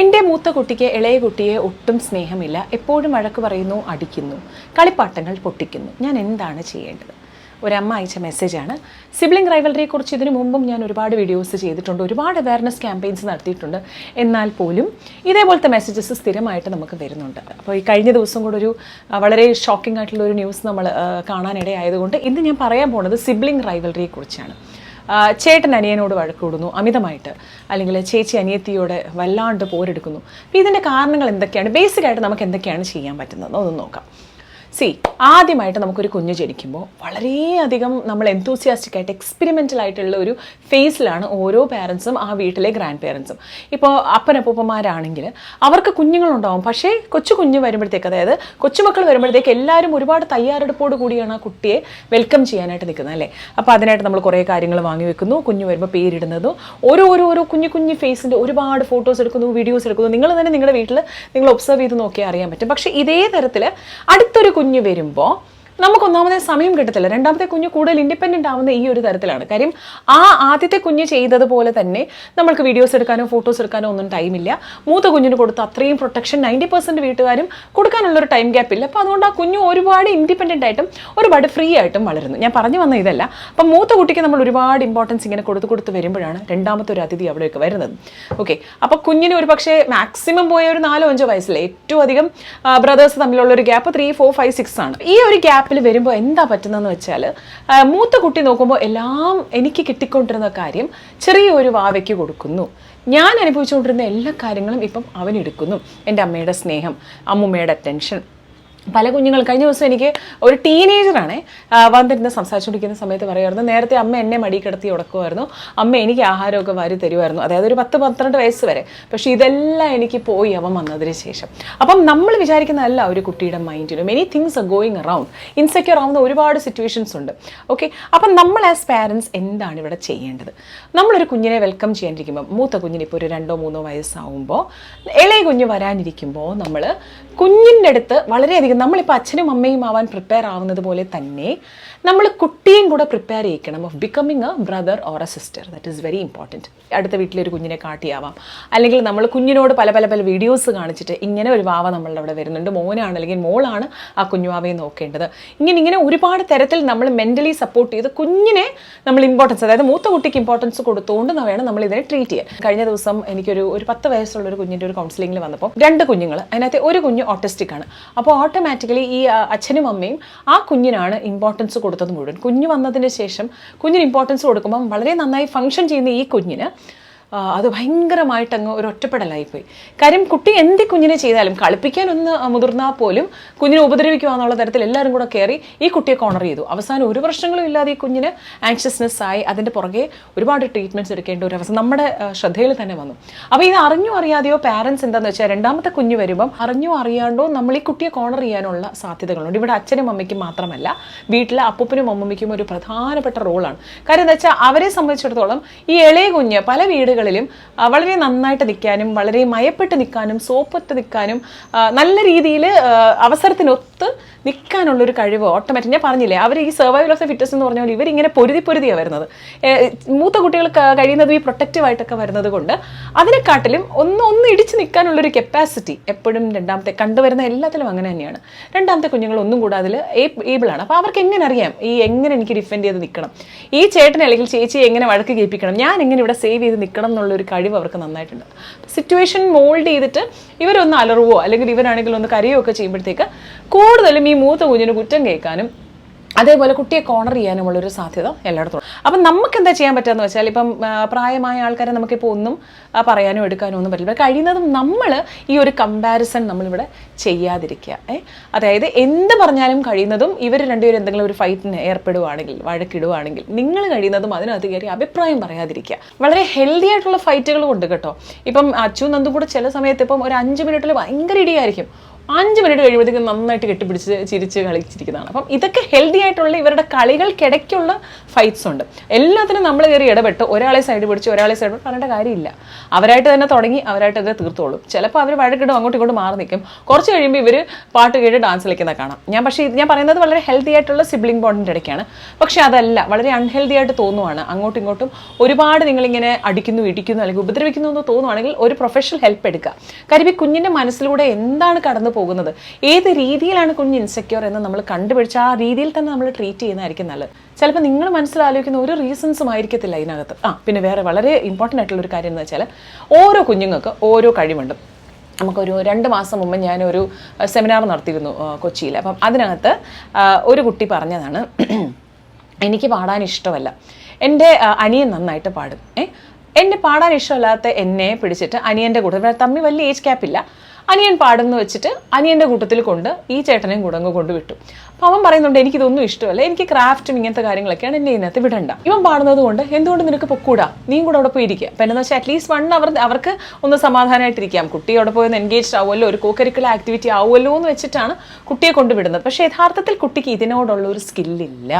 എന്റെ മൂത്ത കുട്ടിക്ക് ഇളയ കുട്ടിയെ ഒട്ടും സ്നേഹമില്ല. എപ്പോഴും വഴക്ക് പറയുന്നു അടിക്കുന്നു കളിപ്പാട്ടങ്ങൾ പൊട്ടിക്കുന്നു. ഞാൻ എന്താണ് ചെയ്യേണ്ടത്? ഒരമ്മ അയച്ച മെസ്സേജാണ് സിബ്ലിംഗ് റൈവലറിയെ കുറിച്ച് ഇതിനു മുമ്പും ഞാൻ ഒരുപാട് വീഡിയോസ് ചെയ്തിട്ടുണ്ട്. ഒരുപാട് അവയർനെസ് ക്യാമ്പയിൻസ് നടത്തിയിട്ടുണ്ട്. എന്നാൽ പോലും ഇതേപോലത്തെ മെസ്സേജസ് സ്ഥിരമായിട്ട് നമുക്ക് വരുന്നുണ്ട്. അപ്പോൾ ഈ കഴിഞ്ഞ ദിവസം കൂടെ ഒരു വളരെ ഷോക്കിംഗ് ആയിട്ടുള്ള ഒരു ന്യൂസ് നമ്മൾ കാണാനിടയായതുകൊണ്ട് ഇന്ന് ഞാൻ പറയാൻ പോകുന്നത് സിബ്ലിംഗ് റൈവലറിയെ കുറിച്ചാണ്. ആ, ചേട്ടൻ അനിയനോട് വഴക്കൂടുന്നു അമിതമായിട്ട്. അല്ലെങ്കിൽ ചേച്ചി അനിയത്തിയോട് വല്ലാണ്ട് പോരെടുക്കുന്നു. അപ്പോൾ ഇതിന്റെ കാരണങ്ങൾ എന്തൊക്കെയാണ്? ബേസിക്കായിട്ട് നമുക്ക് എന്തൊക്കെയാണ് ചെയ്യാൻ പറ്റുന്നത്? ഒന്ന് നോക്കാം. സി ആദ്യമായിട്ട് നമുക്കൊരു കുഞ്ഞ് ജനിക്കുമ്പോൾ വളരെയധികം നമ്മൾ എന്തൂസിയാസ്റ്റിക് ആയിട്ട് എക്സ്പെരിമെന്റൽ ആയിട്ടുള്ള ഒരു ഫേസിലാണ് ഓരോ പാരൻസും ആ വീട്ടിലെ ഗ്രാൻഡ് പേരൻസും ഇപ്പോൾ അപ്പനപ്പൂപ്പന്മാരാണെങ്കിൽ അവർക്ക് കുഞ്ഞുങ്ങളുണ്ടാവും. പക്ഷേ കൊച്ചു കുഞ്ഞ് വരുമ്പോഴത്തേക്ക് അതായത് കൊച്ചുമക്കൾ വരുമ്പോഴത്തേക്ക് എല്ലാവരും ഒരുപാട് തയ്യാറെടുപ്പോട് കൂടിയാണ് ആ കുട്ടിയെ വെൽക്കം ചെയ്യാനായിട്ട് നിൽക്കുന്നത് അല്ലേ? അപ്പോൾ അതിനായിട്ട് നമ്മൾ കുറേ കാര്യങ്ങൾ വാങ്ങി വെക്കുന്നു. കുഞ്ഞ് വരുമ്പോൾ പേരിടുന്നതും ഓരോ ഓരോ ഓരോ കുഞ്ഞു കുഞ്ഞു ഫേസിന്റെ ഒരുപാട് ഫോട്ടോസ് എടുക്കുന്നു വീഡിയോസ് എടുക്കുന്നു. നിങ്ങൾ തന്നെ നിങ്ങളുടെ വീട്ടിൽ നിങ്ങൾ ഒബ്സർവ് ചെയ്ത് നോക്കിയാൽ അറിയാൻ പറ്റും. പക്ഷേ ഇതേ തരത്തിൽ അടുത്തൊരു കുഞ്ഞ് വരുമ്പോൾ നമുക്ക് ഒന്നാമത്തെ സമയം കിട്ടത്തില്ല. രണ്ടാമത്തെ കുഞ്ഞ് കൂടുതൽ ഇൻഡിപെൻഡന്റ് ആവുന്ന ഈ ഒരു തരത്തിലാണ്. കാര്യം ആ ആദ്യത്തെ കുഞ്ഞ് ചെയ്തതുപോലെ തന്നെ നമ്മൾക്ക് വീഡിയോസ് എടുക്കാനോ ഫോട്ടോസ് എടുക്കാനോ ഒന്നും ടൈമില്ല മൂത്ത കുഞ്ഞിന് കൊടുത്ത അത്രയും പ്രൊട്ടക്ഷൻ നയന്റി പെർസെന്റ് വീട്ടുകാരും കൊടുക്കാനുള്ളൊരു ടൈം ഗ്യാപ്പ് ഇല്ല. അപ്പോൾ അതുകൊണ്ട് ആ കുഞ്ഞ് ഒരുപാട് ഇൻഡിപെൻഡന്റ് ആയിട്ടും ഒരുപാട് ഫ്രീ ആയിട്ടും വളരുന്നു. ഞാൻ പറഞ്ഞു വന്ന ഇതല്ല. അപ്പം മൂത്ത കുട്ടിക്ക് നമ്മൾ ഒരുപാട് ഇമ്പോർട്ടൻസ് ഇങ്ങനെ കൊടുത്ത് കൊടുത്ത് വരുമ്പോഴാണ് രണ്ടാമത്തെ ഒരു അതിഥി അവിടെയൊക്കെ വരുന്നത്. ഓക്കെ അപ്പോൾ കുഞ്ഞിന് ഒരു പക്ഷേ മാക്സിമം പോയ ഒരു നാലോ അഞ്ചോ വയസ്സിലെ ഏറ്റവും അധികം ബ്രദേഴ്സ് തമ്മിലുള്ള ഒരു gap three four five six ആണ്. ഈ ഒരു ഗ്യാപ്പിൽ വരുമ്പോൾ എന്താ പറ്റുന്നതെന്ന് വെച്ചാൽ മൂത്ത കുട്ടി നോക്കുമ്പോൾ എല്ലാം എനിക്ക് കിട്ടിക്കൊണ്ടിരുന്ന കാര്യം ചെറിയൊരു വാവയ്ക്ക് കൊടുക്കുന്നു. ഞാൻ അനുഭവിച്ചുകൊണ്ടിരുന്ന എല്ലാ കാര്യങ്ങളും ഇപ്പം അവനെടുക്കുന്നു എന്റെ അമ്മയുടെ സ്നേഹം അമ്മുമ്മയുടെ അറ്റൻഷൻ പല കുഞ്ഞുങ്ങൾ കഴിഞ്ഞ ദിവസം എനിക്ക് ഒരു ടീനേജറാണ് വന്നിരുന്ന് സംസാരിച്ചുകൊണ്ടിരിക്കുന്ന സമയത്ത് പറയുമായിരുന്നു നേരത്തെ അമ്മ എന്നെ മടി കിടത്തി ഉടക്കുമായിരുന്നു അമ്മ എനിക്ക് ആഹാരമൊക്കെ വാരി തരുമായിരുന്നു. അതായത് ഒരു പത്ത് പന്ത്രണ്ട് വയസ്സ് വരെ. പക്ഷെ ഇതെല്ലാം എനിക്ക് പോയി അവൻ വന്നതിന് ശേഷം. അപ്പം നമ്മൾ വിചാരിക്കുന്നതല്ല ഒരു കുട്ടിയുടെ മൈൻഡിലും many things are going around insecure ആവുന്ന ഒരുപാട് സിറ്റുവേഷൻസ് ഉണ്ട്. ഓക്കെ അപ്പം നമ്മൾ ആസ് പാരൻസ് എന്താണ് ഇവിടെ ചെയ്യേണ്ടത്? നമ്മളൊരു കുഞ്ഞിനെ വെൽക്കം ചെയ്യാനിരിക്കുമ്പോൾ മൂത്ത കുഞ്ഞിന് ഇപ്പോൾ ഒരു രണ്ടോ മൂന്നോ വയസ്സാവുമ്പോൾ ഇളയ കുഞ്ഞ് വരാനിരിക്കുമ്പോൾ നമ്മൾ കുഞ്ഞിന്റെ അടുത്ത് വളരെയധികം നമ്മളിപ്പോൾ അച്ഛനും അമ്മയും ആവാൻ പ്രിപ്പയർ ആവുന്നത് പോലെ തന്നെ നമ്മൾ കുട്ടിയും കൂടെ prepare ചെയ്യിക്കണം of becoming a brother or a sister that is very important അടുത്ത വീട്ടിലൊരു കുഞ്ഞിനെ കാട്ടിയാവാം. അല്ലെങ്കിൽ നമ്മൾ കുഞ്ഞിനോട് പല പല പല വീഡിയോസ് കാണിച്ചിട്ട് ഇങ്ങനെ ഒരു വാവ നമ്മളുടെ അവിടെ വരുന്നുണ്ട്. മോനാണ് അല്ലെങ്കിൽ മോളാണ് ആ കുഞ്ഞുവാവയെ നോക്കേണ്ടത്. ഇങ്ങനെ ഇങ്ങനെ ഒരുപാട് തരത്തിൽ നമ്മൾ മെന്റലി സപ്പോർട്ട് ചെയ്ത് കുഞ്ഞിനെ നമ്മൾ ഇമ്പോർട്ടൻസ് അതായത് മൂത്ത കുട്ടിക്ക് ഇമ്പോർട്ടൻസ് കൊടുത്തുകൊണ്ട് വേണം നമ്മൾ ഇതിനെ ട്രീറ്റ് ചെയ്യാൻ. കഴിഞ്ഞ ദിവസം എനിക്കൊരു ഒരു പത്ത് വയസ്സുള്ള ഒരു കുഞ്ഞിന്റെ ഒരു കൗൺസിലിംഗിൽ വന്നപ്പോൾ രണ്ട് കുഞ്ഞുങ്ങൾ അതിനകത്ത് ഒരു കുഞ്ഞ് ഓട്ടിസ്റ്റിക് ആണ്. അപ്പോൾ ഓട്ടോമാറ്റിക്കലി ഈ അച്ഛനും അമ്മയും ആ കുഞ്ഞിനാണ് ഇമ്പോർട്ടൻസ് കൊടുത്തത് മുഴുവൻ. കുഞ്ഞ് വന്നതിന് ശേഷം കുഞ്ഞിന് ഇമ്പോർട്ടൻസ് കൊടുക്കുമ്പം വളരെ നന്നായി ഫങ്ഷൻ ചെയ്യുന്ന ഈ കുഞ്ഞിന് അത് ഭയങ്കരമായിട്ട് അങ്ങ് ഒരു ഒറ്റപ്പെടലായിപ്പോയി. കാര്യം കുട്ടി എന്ത് കുഞ്ഞിനെ ചെയ്താലും കളിപ്പിക്കാൻ ഒന്ന് മുതിർന്നാൽ പോലും കുഞ്ഞിനെ ഉപദ്രവിക്കുക എന്നുള്ള തരത്തിൽ എല്ലാവരും കൂടെ കയറി ഈ കുട്ടിയെ കോണർ ചെയ്തു. അവസാനം ഒരു പ്രശ്നങ്ങളും ഇല്ലാതെ ഈ കുഞ്ഞിന് ആൻഷ്യസ്നെസ് ആയി അതിന്റെ പുറകെ ഒരുപാട് ട്രീറ്റ്മെന്റ്സ് എടുക്കേണ്ട ഒരു അവസ്ഥ നമ്മുടെ ശ്രദ്ധയിൽ തന്നെ വന്നു. അപ്പോൾ ഇത് അറിഞ്ഞോ അറിയാതെയോ പാരൻസ് എന്താണെന്ന് വെച്ചാൽ രണ്ടാമത്തെ കുഞ്ഞ് വരുമ്പം അറിഞ്ഞോ അറിയാണ്ടോ നമ്മൾ ഈ കുട്ടിയെ കോണർ ചെയ്യാനുള്ള സാധ്യതകളുണ്ട്. ഇവിടെ അച്ഛനും അമ്മയ്ക്കും മാത്രമല്ല വീട്ടിലെ അപ്പൂപ്പനും അമ്മമ്മയ്ക്കും ഒരു പ്രധാനപ്പെട്ട റോളാണ് കാര്യം എന്താ വെച്ചാൽ അവരെ സംബന്ധിച്ചിടത്തോളം ഈ ഇളയ കുഞ്ഞ് പല വീടുകളിലും ആ, വളരെ നന്നായിട്ട് നിൽക്കാനും വളരെ മയപ്പെട്ട് നിൽക്കാനും സോപ്പൊത്ത് നിൽക്കാനും നല്ല രീതിയിൽ അവസരത്തിനൊത്ത് നിൽക്കാനുള്ള ഒരു കഴിവ് ഓട്ടോമാറ്റിക് ഞാൻ പറഞ്ഞില്ലേ അവർ ഈ സർവൈവൽ ഓഫ് ദ ഫിറ്റസ് എന്ന് പറഞ്ഞാൽ ഇവരിങ്ങനെ പൊരുതി പൊരുതിയാണ് വരുന്നത്. മൂത്ത കുട്ടികൾ കഴിയുന്നത് കഴിയുന്നതും ഈ പ്രൊട്ടക്റ്റീവായിട്ടൊക്കെ വരുന്നത് കൊണ്ട് അതിനെക്കാട്ടിലും ഒന്ന് ഒന്ന് ഇടിച്ച് നിൽക്കാനുള്ളൊരു കപ്പാസിറ്റി എപ്പോഴും രണ്ടാമത്തെ കണ്ടുവരുന്ന എല്ലാത്തിലും അങ്ങനെ തന്നെയാണ്. രണ്ടാമത്തെ കുഞ്ഞുങ്ങൾ ഒന്നും കൂടെ അതിൽ ഏബിളാണ്. അപ്പോൾ അവർക്ക് എങ്ങനെ അറിയാം? ഈ എങ്ങനെ എനിക്ക് ഡിഫെൻഡ് ചെയ്ത് നിൽക്കണം? ഈ ചേട്ടനെ അല്ലെങ്കിൽ ചേച്ചിയെ എങ്ങനെ വഴക്ക് കേൾപ്പിക്കണം? ഞാൻ എങ്ങനെ ഇവിടെ സേവ് ചെയ്ത് നിൽക്കണം എന്നുള്ളൊരു കഴിവ് അവർക്ക് നന്നായിട്ടുണ്ട്. സിറ്റുവേഷൻ മോൾഡ് ചെയ്തിട്ട് ഇവരൊന്ന് അലറുവോ അല്ലെങ്കിൽ ഇവരാണെങ്കിൽ ഒന്ന് കരയോ ഒക്കെ ചെയ്യുമ്പോഴത്തേക്ക് കൂടുതലും ഈ മൂത്ത കുഞ്ഞിന് കുറ്റം കേൾക്കാനും അതേപോലെ കുട്ടിയെ കോണർ ചെയ്യാനുമുള്ളൊരു സാധ്യത എല്ലായിടത്തും. അപ്പം നമുക്ക് എന്താ ചെയ്യാൻ പറ്റുകയെന്ന് വെച്ചാൽ ഇപ്പം പ്രായമായ ആൾക്കാരെ നമുക്കിപ്പോൾ ഒന്നും പറയാനും പറയാനോ എടുക്കാനോ ഒന്നും പറ്റില്ല. കഴിയുന്നതും നമ്മൾ ഈ ഒരു കമ്പാരിസൺ നമ്മളിവിടെ ചെയ്യാതിരിക്കുക. ഏ? അതായത് എന്ത് പറഞ്ഞാലും കഴിയുന്നതും ഇവർ രണ്ടുപേരും എന്തെങ്കിലും ഒരു ഫൈറ്റിന് ഏർപ്പെടുവാണെങ്കിൽ വഴക്കിടുവാണെങ്കിൽ നിങ്ങൾ കഴിയുന്നതും അതിനകത്ത് കയറി അഭിപ്രായം പറയാതിരിക്കുക. വളരെ ഹെൽത്തി ആയിട്ടുള്ള ഫൈറ്റുകൾ കൊണ്ട് കേട്ടോ. ഇപ്പം അച്ചു നന്ദും കൂടെ ചില സമയത്ത് ഇപ്പം ഒരു അഞ്ച് മിനിറ്റിൽ ഭയങ്കര ഇടിയായിരിക്കും. അഞ്ച് മിനിറ്റ് കഴിയുമ്പോഴത്തേക്കും നന്നായിട്ട് കെട്ടിപ്പിടിച്ച് ചിരിച്ച് കളിച്ചിരിക്കുന്നതാണ്. അപ്പം ഇതൊക്കെ ഹെൽത്തി ആയിട്ടുള്ള ഇവരുടെ കളികൾക്കിടയ്ക്കുള്ള ഫൈറ്റ്സ് ഉണ്ട്. എല്ലാത്തിനും നമ്മൾ കയറി ഇടപെട്ട് ഒരാളെ സൈഡ് പിടിച്ച് ഒരാളെ സൈഡ് പിടിച്ച് പറയേണ്ട കാര്യമില്ല. അവരായിട്ട് തന്നെ തുടങ്ങി അവരായിട്ട് തന്നെ തീർത്തോളും. ചിലപ്പോൾ അവർ വഴക്കിടും അങ്ങോട്ടും ഇങ്ങോട്ടും മാറി നിൽക്കും. കുറച്ച് കഴിയുമ്പോൾ ഇവർ പാട്ട് കേട്ട് ഡാൻസ് കളിക്കുന്ന കാണാം. ഞാൻ പക്ഷേ ഞാൻ പറയുന്നത് വളരെ ഹെൽത്തി ആയിട്ടുള്ള സിബ്ലിംഗ് ബോണ്ടിന്റെ ഇടയ്ക്കാണ്. പക്ഷേ അതല്ല വളരെ അൺഹെൽത്തി ആയിട്ട് തോന്നുവാണ്. അങ്ങോട്ടും ഇങ്ങോട്ടും ഒരുപാട് നിങ്ങളിങ്ങനെ അടിക്കുന്നു ഇടിക്കുന്നു അല്ലെങ്കിൽ ഉപദ്രവിക്കുന്നു എന്ന് തോന്നുവാണെങ്കിൽ ഒരു പ്രൊഫഷണൽ ഹെൽപ്പ് എടുക്കുക. കാര്യം ഈ കുഞ്ഞിന്റെ മനസ്സിലൂടെ എന്താണ് കടന്നു പോകുന്നത്. ഏത് രീതിയിലാണ് കുഞ്ഞ് ഇൻസെക്യൂർ എന്ന് നമ്മൾ കണ്ടുപിടിച്ച് ആ രീതിയിൽ തന്നെ നമ്മൾ ട്രീറ്റ് ചെയ്യുന്നതായിരിക്കും നല്ലത്. ചിലപ്പോൾ നിങ്ങൾ മനസ്സിലാലോചിക്കുന്ന ഒരു റീസൺസും ആയിരിക്കത്തില്ല ഇതിനകത്ത്. ആ പിന്നെ വേറെ വളരെ ഇമ്പോർട്ടന്റ് ആയിട്ടുള്ള ഒരു കാര്യം എന്ന് വെച്ചാൽ ഓരോ കുഞ്ഞുങ്ങൾക്ക് ഓരോ കഴിവുണ്ട്. നമുക്കൊരു രണ്ട് മാസം മുമ്പ് ഞാനൊരു സെമിനാർ നടത്തിയിരുന്നു കൊച്ചിയിൽ അപ്പം അതിനകത്ത് ഒരു കുട്ടി പറഞ്ഞതാണ് എനിക്ക് പാടാൻ ഇഷ്ടമല്ല. എന്റെ അനിയൻ നന്നായിട്ട് പാടും. ഏ? എന്നെ പാടാൻ ഇഷ്ടമല്ലാത്ത എന്നെ പിടിച്ചിട്ട് അനിയന്റെ കൂടെ തമ്മി വലിയ ഏജ് ഗ്യാപ്പില്ല അനിയൻ പാടുന്നു വെച്ചിട്ട് അനിയന്റെ കൂട്ടത്തിൽ കൊണ്ട് ഈ ചേട്ടനെയും കൂടെ അങ്ങ് കൊണ്ടുവിട്ടു. അപ്പോൾ അവൻ പറയുന്നുണ്ട് എനിക്കിതൊന്നും ഇഷ്ടമല്ല. എനിക്ക് ക്രാഫ്റ്റും ഇങ്ങനത്തെ കാര്യങ്ങളൊക്കെയാണ് എന്നെ ഇതിനകത്ത് വിടണ്ട. ഇവൻ പാടുന്നത് കൊണ്ട് എന്തുകൊണ്ട് നിനക്ക് പൊക്കൂടാ? നീയും കൂടെ അവിടെ പോയി ഇരിക്കുക അപ്പം എന്താണെന്ന് വെച്ചാൽ അറ്റ്ലീസ്റ്റ് വൺ അവർ അവർക്ക് ഒന്ന് സമാധാനമായിട്ടിരിക്കാം കുട്ടി അവിടെ പോയി ഒന്ന് എൻഗേജ്ഡ് ആവുമല്ലോ ഒരു കോക്കരിക്കുലർ ആക്ടിവിറ്റി ആവുമല്ലോ എന്ന് വെച്ചിട്ടാണ് കുട്ടിയെ കൊണ്ടുവിടുന്നത് പക്ഷേ യഥാർത്ഥത്തിൽ കുട്ടിക്ക് ഇതിനോടുള്ള ഒരു സ്കില്ലില്ല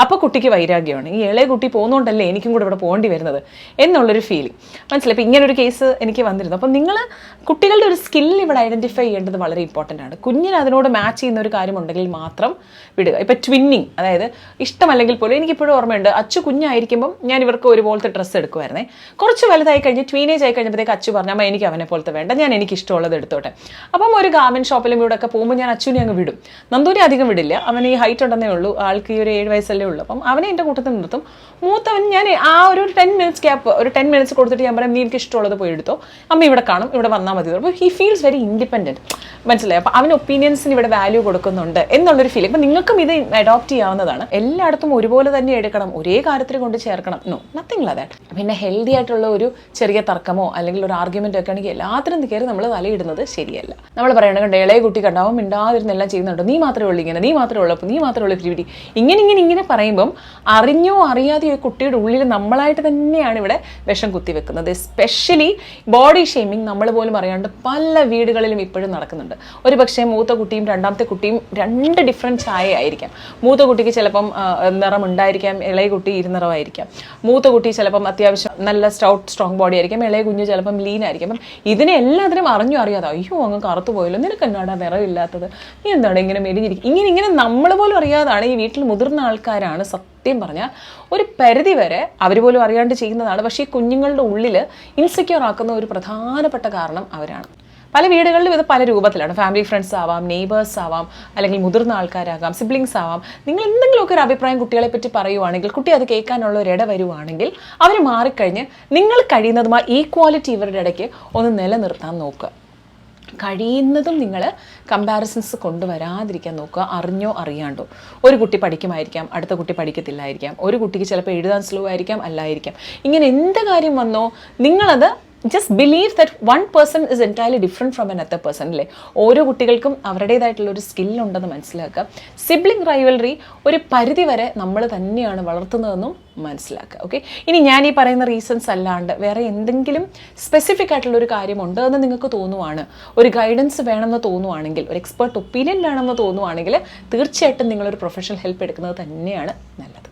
അപ്പോൾ കുട്ടിക്ക് വൈരാഗ്യമാണ്. ഈ ഇളയ കുട്ടി പോകുന്നതുകൊണ്ടല്ലേ എനിക്കും കൂടെ ഇവിടെ പോകേണ്ടി വരുന്നത് എന്നുള്ളൊരു ഫീലിംഗ് മനസ്സിലായി? ഇപ്പം ഇങ്ങനൊരു കേസ് എനിക്ക് വന്നിരുന്നു. അപ്പം നിങ്ങൾ കുട്ടികളുടെ ഒരു സ്കിൽ ഇവിടെ ഐഡന്റിഫൈ ചെയ്യേണ്ടത് വളരെ ഇമ്പോർട്ടന്റ് ആണ്. കുഞ്ഞിന് അതിനോട് മാച്ച് ചെയ്യുന്ന ഒരു കാര്യമുണ്ടെങ്കിൽ മാത്രം വിടുക. ഇപ്പം ട്വിന്നിങ് അതായത് ഇഷ്ടമല്ലെങ്കിൽ പോലും എനിക്കിപ്പോഴും ഓർമ്മയുണ്ട്. അച്ചു കുഞ്ഞായിരിക്കുമ്പം ഞാൻ ഇവർക്ക് ഒരുപോലത്തെ ഡ്രസ്സ് എടുക്കുമായിരുന്നേ. കുറച്ച് വലുതായി കഴിഞ്ഞ് ട്വീനേജ് ആയി കഴിഞ്ഞപ്പോഴത്തേക്ക് അച്ചു പറഞ്ഞു അമ്മ എനിക്ക് അവനെ പോലത്തെ വേണ്ട. ഞാൻ എനിക്ക് ഇഷ്ടമുള്ളത് എടുത്തോട്ടെ. അപ്പം ഒരു ഗാർമെന്റ് ഷോപ്പിലും ഇവിടെ ഒക്കെ പോകുമ്പോൾ ഞാൻ അച്ചുവിനെ അങ്ങ് വിടും. നന്ദൂരി അധികം വിടില്ല. അവൻ ഈ ഹൈറ്റ് ഉണ്ടെന്നേ ഉള്ളൂ. ആൾക്ക് ഈ ഒരു ഏഴ് വയസ്സല്ലേ ഉള്ളൂ. അപ്പം അവനെ എന്റെ കൂട്ടത്തിൽ നിർത്തും. മൂത്തവൻ ഞാൻ ആ ഒരു ടെൻ മിനിറ്റ്സ് ഗ്യാപ്പ് ഒരു ടെൻ മിനിറ്റ്സ് കൊടുത്തിട്ട് ഞാൻ പറയാം നീ എനിക്ക് ഇഷ്ടമുള്ളത് പോയി എടുത്തോ. അമ്മ ഇവിടെ കാണും ഇവിടെ വന്നാൽ മതി അപ്പോൾ ഹി ഫീൽസ് വെരി ഇൻഡിപെൻഡന്റ് മനസ്സിലായി? അപ്പോൾ അവന് ഒപ്പീനിയൻസിന് ഇവിടെ വാല്യൂ കൊടുക്കുന്നുണ്ട് എന്നുള്ളൊരു ഫീൽ അപ്പം നിങ്ങൾക്കും ഇത് അഡോപ്റ്റ് ചെയ്യാവുന്നതാണ്. എല്ലായിടത്തും ഒരുപോലെ തന്നെ എടുക്കണം ഒരേ കാര്യത്തിൽ കൊണ്ട് ചേർക്കണം. നോ നത്തിങ് ലാ ദാറ്റ് പിന്നെ ഹെൽത്തി ആയിട്ടുള്ള ഒരു ചെറിയ തർക്കമോ അല്ലെങ്കിൽ ഒരു ആർഗ്യുമെന്റ് ഒക്കെ ആണെങ്കിൽ എല്ലാത്തിനും കയറി നമ്മൾ തലയിടുന്നത് ശരിയല്ല. നമ്മൾ പറയണത് കണ്ട ഇളയ കുട്ടി കണ്ടാവും മിണ്ടാതിരുന്നെല്ലാം ചെയ്യുന്നുണ്ടോ? നീ മാത്രമേ ഉള്ളൂ ഇങ്ങനെ നീ മാത്രമേ ഉള്ളൂ അപ്പോൾ നീ മാത്രമേ ഉള്ളൂ ഇങ്ങനെ ഇങ്ങനെ ഇങ്ങനെ പറയുമ്പം അറിഞ്ഞോ അറിയാതെയോ ഈ കുട്ടിയുടെ ഉള്ളിൽ നമ്മളായിട്ട് തന്നെയാണ് ഇവിടെ വിഷം കുത്തിവെക്കുന്നത്. എസ്പെഷ്യലി ബോഡി ഷെയ്മിങ് നമ്മൾ പോലും അറിയാണ്ട് പല വീടുകളിലും ഇപ്പോഴും നടക്കുന്നുണ്ട്. ഒരു പക്ഷേ മൂത്ത കുട്ടിയും രണ്ടാമത്തെ കുട്ടിയും രണ്ട് ഡിഫറെന്റ് ചായ ആയിരിക്കാം മൂത്ത കുട്ടിക്ക് ചിലപ്പം നിറം ഉണ്ടായിരിക്കാം ഇളയ കുട്ടി ഇരുനിറമായിരിക്കാം. മൂത്ത കുട്ടി ചിലപ്പം അത്യാവശ്യം നല്ല സ്റ്റൗട്ട് സ്ട്രോങ് ബോഡി ആയിരിക്കാം ഇളയ കുഞ്ഞ് ചിലപ്പം ലീൻ ആയിരിക്കും. അപ്പം ഇതിനെ എല്ലാത്തിനും അറിഞ്ഞു അറിയാതെ അയ്യോ അങ്ങ് കറുത്തു പോയല്ലോ നിനക്ക് എന്നാടാ നിറമില്ലാത്തത് നീ എന്താണ് ഇങ്ങനെ മെലിഞ്ഞിരിക്കും ഇങ്ങനെ ഇങ്ങനെ നമ്മൾ പോലും അറിയാതാണ് ഈ വീട്ടിൽ മുതിർന്ന ആൾക്കാരാണ് സത്യം പറഞ്ഞാൽ ഒരു പരിധി വരെ അവർ പോലും അറിയാണ്ട് ചെയ്യുന്നതാണ്. പക്ഷേ ഈ കുഞ്ഞുങ്ങളുടെ ഉള്ളിൽ ഇൻസെക്യൂർ ആക്കുന്ന ഒരു പ്രധാനപ്പെട്ട കാരണം അവരാണ്. പല വീടുകളിലും ഇത് പല രൂപത്തിലാണ്. ഫാമിലി ഫ്രണ്ട്സ് ആവാം നെയ്ബേഴ്സ് ആവാം അല്ലെങ്കിൽ മുതിർന്ന ആൾക്കാരാകാം സിബ്ലിങ്സ് ആവാം. നിങ്ങൾ എന്തെങ്കിലുമൊക്കെ ഒരു അഭിപ്രായം കുട്ടികളെ പറ്റി പറയുവാണെങ്കിൽ കുട്ടി അത് കേൾക്കാനുള്ള ഒരു ഇട വരുവാണെങ്കിൽ അവർ മാറിക്കഴിഞ്ഞ് നിങ്ങൾ കഴിയുന്നതുമായി ഈക്വാലിറ്റി ഇവരുടെ ഇടയ്ക്ക് ഒന്ന് നിലനിർത്താൻ നോക്കുക. കഴിയുന്നതും നിങ്ങൾ കമ്പാരിസൺസ് കൊണ്ടുവരാതിരിക്കാൻ നോക്കുക. അറിഞ്ഞോ അറിയാണ്ടോ. ഒരു കുട്ടി പഠിക്കുമായിരിക്കാം അടുത്ത കുട്ടി പഠിക്കത്തില്ലായിരിക്കാം. ഒരു കുട്ടിക്ക് ചിലപ്പോൾ എഴുതാൻ സ്ലോ ആയിരിക്കാം അല്ലായിരിക്കാം. ഇങ്ങനെ എന്ത് കാര്യം വന്നോ നിങ്ങളത് just believe that one person is entirely different from other person അല്ലേ ഓരോ കുട്ടികൾക്കും അവരുടേതായിട്ടുള്ള ഒരു സ്കില്ലുണ്ടെന്ന് മനസ്സിലാക്കുക. സിബ്ലിംഗ് റൈവൽറി ഒരു പരിധി വരെ നമ്മൾ തന്നെയാണ് വളർത്തുന്നതെന്നും മനസ്സിലാക്കുക ഓക്കെ ഇനി ഞാൻ ഈ പറയുന്ന റീസൺസ് അല്ലാണ്ട് വേറെ എന്തെങ്കിലും സ്പെസിഫിക് ആയിട്ടുള്ള ഒരു കാര്യമുണ്ട് എന്ന് നിങ്ങൾക്ക് തോന്നുവാണ് ഒരു ഗൈഡൻസ് വേണമെന്ന് തോന്നുവാണെങ്കിൽ ഒരു എക്സ്പേർട്ട് ഒപ്പീനിയൻ വേണമെന്ന് തോന്നുവാണെങ്കിൽ തീർച്ചയായിട്ടും നിങ്ങളൊരു പ്രൊഫഷണൽ ഹെൽപ്പ് എടുക്കുന്നത് തന്നെയാണ് നല്ലത്.